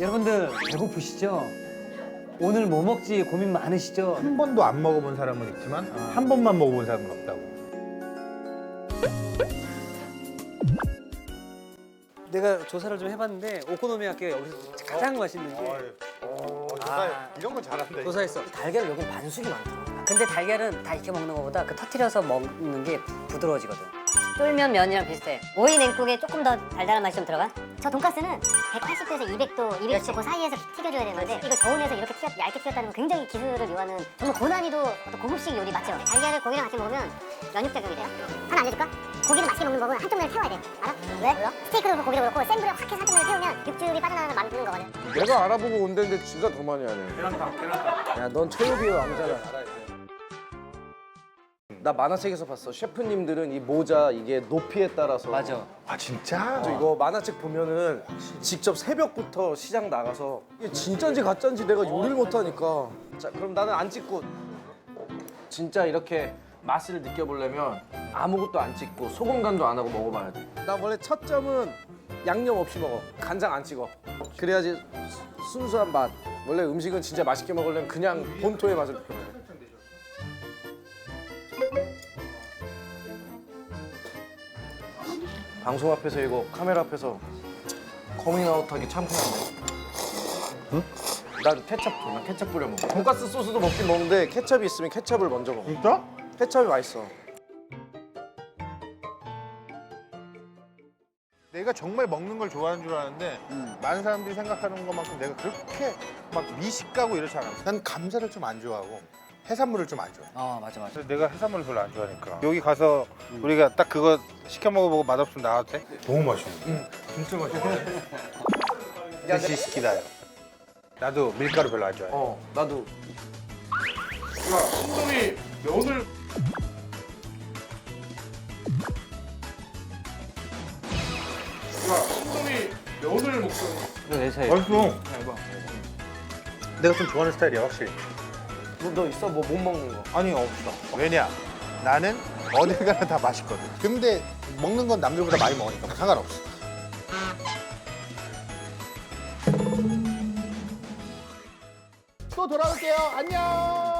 여러분들 배고프시죠? 오늘 뭐 먹지 고민 많으시죠? 한 번도 안 먹어본 사람은 있지만 한 번만 먹어본 사람은 없다고. 내가 조사를 좀 해봤는데 오코노미야끼가 여기서 가장 맛있는 게 어, 아. 이런 거 잘한다. 조사했어. 달걀은 여기 반숙이 많더라고. 근데 달걀은 다 익혀 먹는 것보다 그 터트려서 먹는 게 부드러워지거든. 쫄면 면이랑 비슷해. 오이 냉국에 조금 더 달달한 맛이 좀 들어간? 저 돈가스는 180도에서 200도, 200도 그 사이에서 튀겨줘야 되는데 이걸 저온에서 이렇게 튀겼, 얇게 튀겼다는 건 굉장히 기술을 요하는 정말 고난이도 어떤 고급식 요리 맞죠? 달걀을 고기랑 같이 먹으면 연육 작용이 돼요. 하나 알려줄까? 고기를 맛있게 먹는 법은 한쪽 면을 태워야 돼. 알아? 왜? 스테이크도 그렇고 고기도 그렇고 센 불에 확 해서 한쪽 면을 태우면 육즙이 빠져나가는 만드는 거거든. 내가 알아보고 온 데인데 지가 더 많이 하네. 야, 넌 체육이 왕자다. 나 만화책에서 봤어. 셰프님들은 이 모자 이게 높이에 따라서 맞아. 아 진짜? 저 이거 만화책 보면은 직접 새벽부터 시장 나가서 이게 진짜인지 가짜인지 내가 요리를 못하니까 자 그럼 나는 안 찍고 진짜 이렇게 맛을 느껴보려면 아무것도 안 찍고 소금 간도 안 하고 먹어봐야 돼. 나 원래 첫 점은 양념 없이 먹어. 간장 안 찍어. 그래야지 수- 순수한 맛. 원래 음식은 진짜 맛있게 먹으려면 그냥 본토의 맛을 느껴야 돼. 방송 앞에서 이거 카메라 앞에서 커밍아웃하기 참고 응? 난 케찹 줘. 난 케찹 뿌려 먹어. 돈가스 소스도 먹긴 먹는데 케찹이 있으면 케찹을 먼저 먹어. 진짜? 케찹이 맛있어. 내가 정말 먹는 걸 좋아하는 줄 아는데 많은 사람들이 생각하는 것만큼 내가 그렇게 막 미식가고 이렇지 않아. 난 감자를 좀 안 좋아하고 해산물을 좀 안 좋아해. 어 맞아 맞아. 내가 해산물을 별로 안 좋아하니까 여기 가서 우리가 딱 그거 시켜 먹어보고 맛없으면 나와도 돼? 너무 맛있어. 응, 진짜 맛있어. 드시스키다요. 나도 밀가루 별로 안 좋아해. 어, 나도 신동이 면을 야, 신동이 면을 먹잖아. 내 사이. 맛있어. 내가 좀 좋아하는 스타일이야 확실히. 너, 너 있어? 뭐 못 먹는 거? 아니 없어. 왜냐? 나는 어딜 가나 다 맛있거든. 근데 먹는 건 남들보다 많이 먹으니까 상관없어. 또 돌아올게요. 안녕.